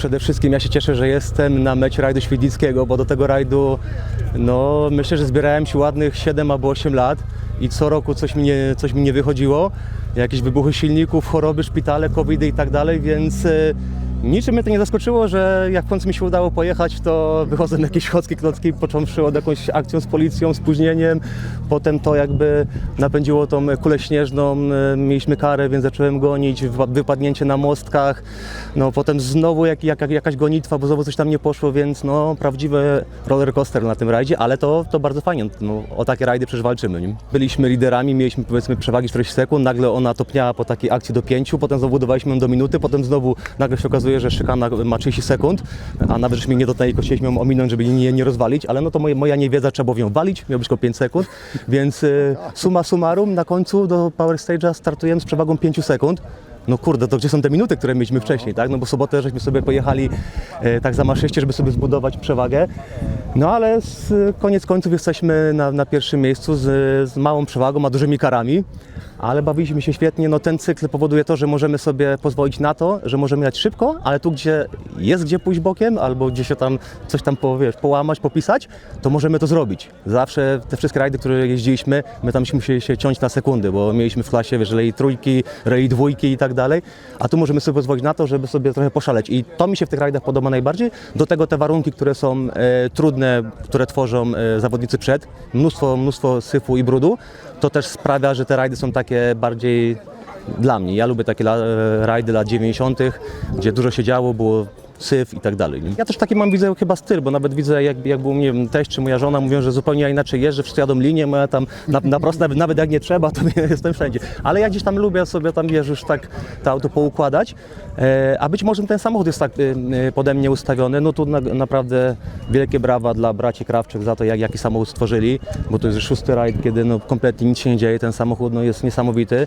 przede wszystkim ja się cieszę, że jestem na mecie rajdu Świdnickiego, bo do tego rajdu no myślę, że zbierałem się ładnych 7 albo 8 lat i co roku coś mi nie, coś mi nie wychodziło. Jakieś wybuchy silników, choroby, szpitale, covidy i tak dalej, więc e, niczym mnie to nie zaskoczyło, że jak w końcu mi się udało pojechać, to wychodzę na jakieś chodzki klocki, począwszy od jakąś akcją z policją, spóźnieniem, potem to jakby napędziło tą kulę śnieżną, e, mieliśmy karę, więc zacząłem gonić, wypa- wypadnięcie na mostkach, no potem znowu jak, jak, jakaś gonitwa, bo znowu coś tam nie poszło, więc no prawdziwy roller coaster na tym rajdzie, ale to, to bardzo fajnie, no, o takie rajdy przecież walczymy. Nie? Byliśmy liderami, mieliśmy powiedzmy przewagi 40 sekund, nagle ona topniała po takiej akcji do 5, potem znowu budowaliśmy ją do minuty, potem znowu nagle się okazuje, że szykana ma 30 sekund, a nawet żeśmy nie dotknęli, tylko chcieliśmy ją ominąć, żeby nie, nie rozwalić, ale no to moje, moja niewiedza, trzeba było nią walić, miał być tylko 5 sekund, więc y, summa summarum na końcu do Power Stage'a startujemy z przewagą 5 sekund. No kurde, to gdzie są te minuty, które mieliśmy wcześniej, tak? No bo sobotę żeśmy sobie pojechali e, tak za maszyście, żeby sobie zbudować przewagę. No ale z, koniec końców jesteśmy na, na pierwszym miejscu z, z małą przewagą, a dużymi karami. ale bawiliśmy się świetnie. No ten cykl powoduje to, że możemy sobie pozwolić na to, że możemy jechać szybko, ale tu, gdzie jest gdzie pójść bokiem, albo gdzie się tam coś tam po, wiesz, połamać, popisać, to możemy to zrobić. Zawsze te wszystkie rajdy, które jeździliśmy, my tam musieli się ciąć na sekundy, bo mieliśmy w klasie, wiesz, rally trójki, rally dwójki i tak dalej, a tu możemy sobie pozwolić na to, żeby sobie trochę poszaleć. I to mi się w tych rajdach podoba najbardziej. Do tego te warunki, które są e, trudne, które tworzą e, zawodnicy przed, mnóstwo, mnóstwo syfu i brudu, to też sprawia, że te rajdy są takie bardziej dla mnie. Ja lubię takie la, e, rajdy lat 90., gdzie dużo się działo, było syf i tak dalej. Ja też taki mam, widzę chyba styl, bo nawet widzę, jak, jak był, nie wiem, teść czy moja żona, mówią, że zupełnie inaczej jeżdżę, wszyscy jadą linię, ja tam na, na prosto, nawet, nawet jak nie trzeba, to jestem wszędzie. Ale ja gdzieś tam lubię sobie tam, wiesz, już tak to auto poukładać, e, a być może ten samochód jest tak e, e, pode mnie ustawiony, no tu na, naprawdę wielkie brawa dla braci Krawczyk za to, jak, jaki samochód stworzyli, bo to jest szósty rajd, kiedy no, kompletnie nic się nie dzieje, ten samochód no, jest niesamowity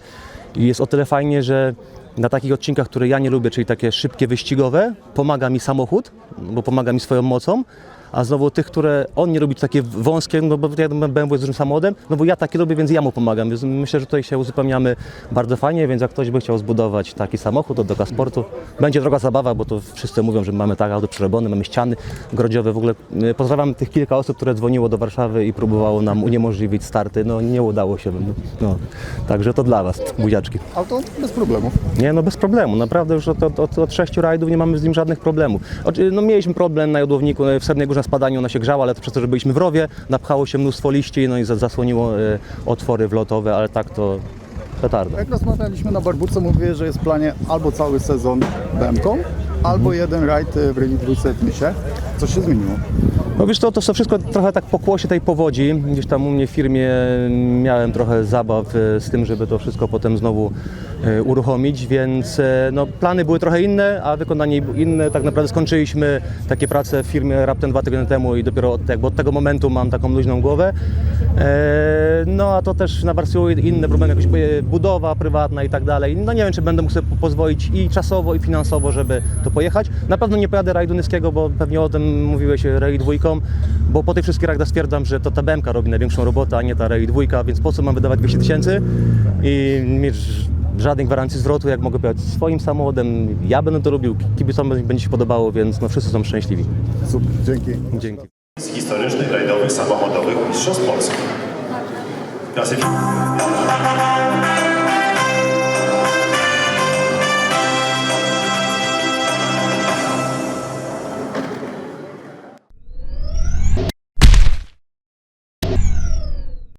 i jest o tyle fajnie, że na takich odcinkach, które ja nie lubię, czyli takie szybkie, wyścigowe, pomaga mi samochód, bo pomaga mi swoją mocą, a znowu tych, które on nie lubi, takie wąskie, no bo ja BMW jest dużym samochodem, no bo ja takie lubię, więc ja mu pomagam. Więc myślę, że tutaj się uzupełniamy bardzo fajnie, więc jak ktoś by chciał zbudować taki samochód od Doka Sportu, będzie droga zabawa, bo to wszyscy mówią, że mamy tak auto przerobione, mamy ściany grodziowe, w ogóle y, pozdrawiam tych kilka osób, które dzwoniło do Warszawy i próbowało nam uniemożliwić starty, no nie udało się, no, no. także to dla Was, buziaczki. Auto bez problemów. Nie, no bez problemu. Naprawdę już od, od, od, od sześciu rajdów nie mamy z nim żadnych problemów. No mieliśmy problem na jodłowniku, no, w Sednej Górze na spadaniu ona się grzała, ale to przez to, że byliśmy w rowie, napchało się mnóstwo liści, no i za- zasłoniło e, otwory wlotowe, ale tak to petarda. Jak rozmawialiśmy na Barburce, mówię, że jest w planie albo cały sezon BMką, albo jeden rajd w Rally Trójce w Nysie. Co się zmieniło? No wiesz to, to są wszystko trochę tak pokłosie tej powodzi. Gdzieś tam u mnie w firmie miałem trochę zabaw e, z tym, żeby to wszystko potem znowu e, uruchomić, więc e, no, plany były trochę inne, a wykonanie inne. Tak naprawdę skończyliśmy takie prace w firmie raptem dwa tygodnie temu i dopiero od, jakby od tego momentu mam taką luźną głowę. E, No a to też nawarstwiło inne problemy, jakaś e, budowa prywatna i tak dalej. No nie wiem, czy będę mógł sobie po- pozwolić i czasowo, i finansowo, żeby to pojechać. Na pewno nie pojadę rajdu Nyskiego, bo pewnie o tym mówiłeś e, Ray dwójką, bo po tych wszystkich rajdach stwierdzam, że to ta BMK robi największą robotę, a nie ta Ray dwójka, więc po co mam wydawać 200 tysięcy i mieć żadnej gwarancji zwrotu, jak mogę pojechać swoim samochodem. Ja będę to robił, kibicom będzie się podobało, więc no wszyscy są szczęśliwi. Super, dzięki. Dzięki. z historycznych rajdowych samochodowych mistrzostw Polski. Klasyfikacja.